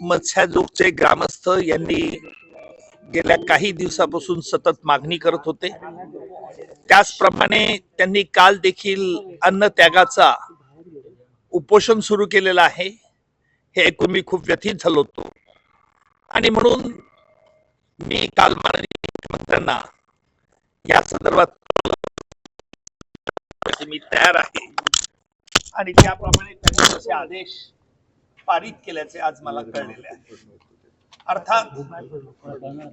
मत्स्याजोगचे ग्रामस्थ यांनी गेल्या काही दिवसापासून सतत मागणी करत होते. त्याचप्रमाणे त्यांनी काल देखील अन्न त्यागाचा उपोषण सुरू केलेलं आहे. हे ऐकून मी खूप व्यथित झालो होतो. आणि म्हणून मी काल माननीय मुख्यमंत्र्यांना या संदर्भात मी तयार आहे. आणि त्याप्रमाणे त्यांनी तसे आदेश पारित केल्याचे आज मला कळलेले आहे. अर्थात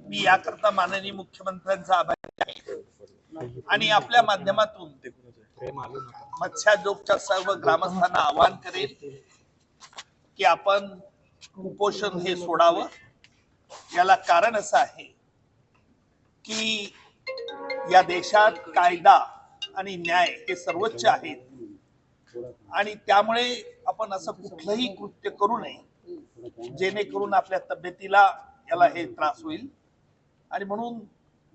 मी याकरता माननीय मुख्यमंत्र्यांचा आभारी आहे आणि आपल्या माध्यमातून मत्स्याजोगच्या सर्व ग्रामस्थांना आवाहन करेल की आपण कुपोषण हे सोडावं. याला कारण असं आहे की या देशात कायदा आणि न्याय हे सर्वोच्च आहेत. आणि त्यामुळे आपण असं कुठलंही कृत्य करू नये जेणेकरून आपल्या तब्येतीला याला हे त्रास होईल. आणि म्हणून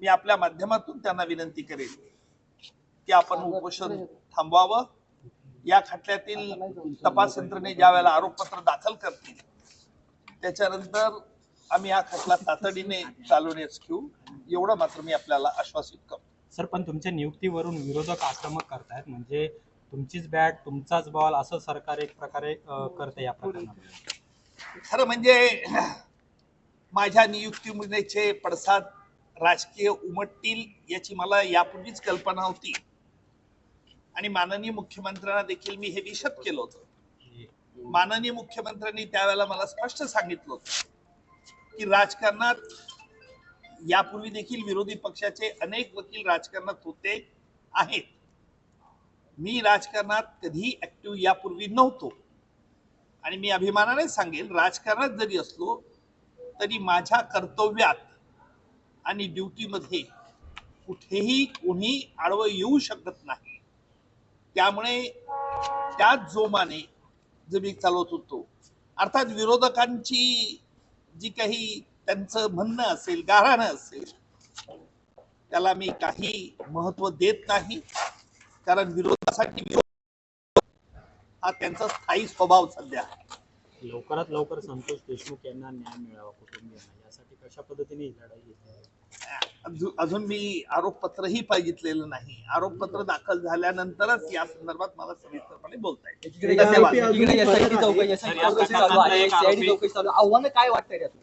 मी आपल्या माध्यमातून त्यांना विनंती करेन की आपण उपोषण थांबवावं. या खटल्यातील तपास यंत्रणे ज्या वेळेला आरोपपत्र दाखल करतील त्याच्यानंतर आम्ही हा खटला तातडीने चालवण्यास घेऊ. एवढं मात्र मी आपल्याला आश्वासित करतो. सर पण तुमच्या नियुक्तीवरून विरोधक आक्रमक करतायत म्हणजे तुमचीच बॅट तुमचाच बॉल असं सरकार एक प्रकारे करते या प्रकरणात खरं म्हणजे माझ्या नियुक्तीमुळेचे पडसाद राजकीय उमटतील याची मला यापूर्वीच कल्पना होती. आणि माननीय मुख्यमंत्र्यांना देखील मी हे विशद केलं होतं. माननीय मुख्यमंत्र्यांनी त्यावेळेला मला स्पष्ट सांगितलं होतं की राजकारणात यापूर्वी देखील विरोधी पक्षाचे अनेक वकील राजकारणात होते आहेत. मी राजकारणात कधी ऍक्टिव्ह यापूर्वी नव्हतो. आणि मी अभिमानाने सांगेल राजकारणात जरी असलो तरी माझ्या कर्तव्यात आणि ड्युटीमध्ये कुठेही कोणी आडवं येऊ शकत नाही. त्यामुळे त्याच जोमाने जे मी चालवत होतो अर्थात विरोधकांची जी काही त्यांचं म्हणणं असेल गाऱ्हाणं असेल त्याला मी काही महत्त्व देत नाही. कारण विरोध विरोधासाठी विरोध हा त्यांचा स्थायी स्वभाव सध्या आहे लवकरात लवकर संतोष देशमुख यांना न्याय मिळावा कुटुंबियांना यासाठी कशा पद्धतीने ही लढाई घेतली आहे? अजून अजून मी आरोपपत्रही पाहिजितलेलं नाही आरोपपत्र दाखल झाल्यानंतरच या संदर्भात मला सविस्तरपणे बोलता येईल एकीकडे धन्यवाद. SIT एकीकडे SIT चौकशी सर, या चौकशी चालू प्रकरणातला आहे एक CID आरोपी- चौकशी चालू आहे. आव्हानं काय वाटतंय त्यातून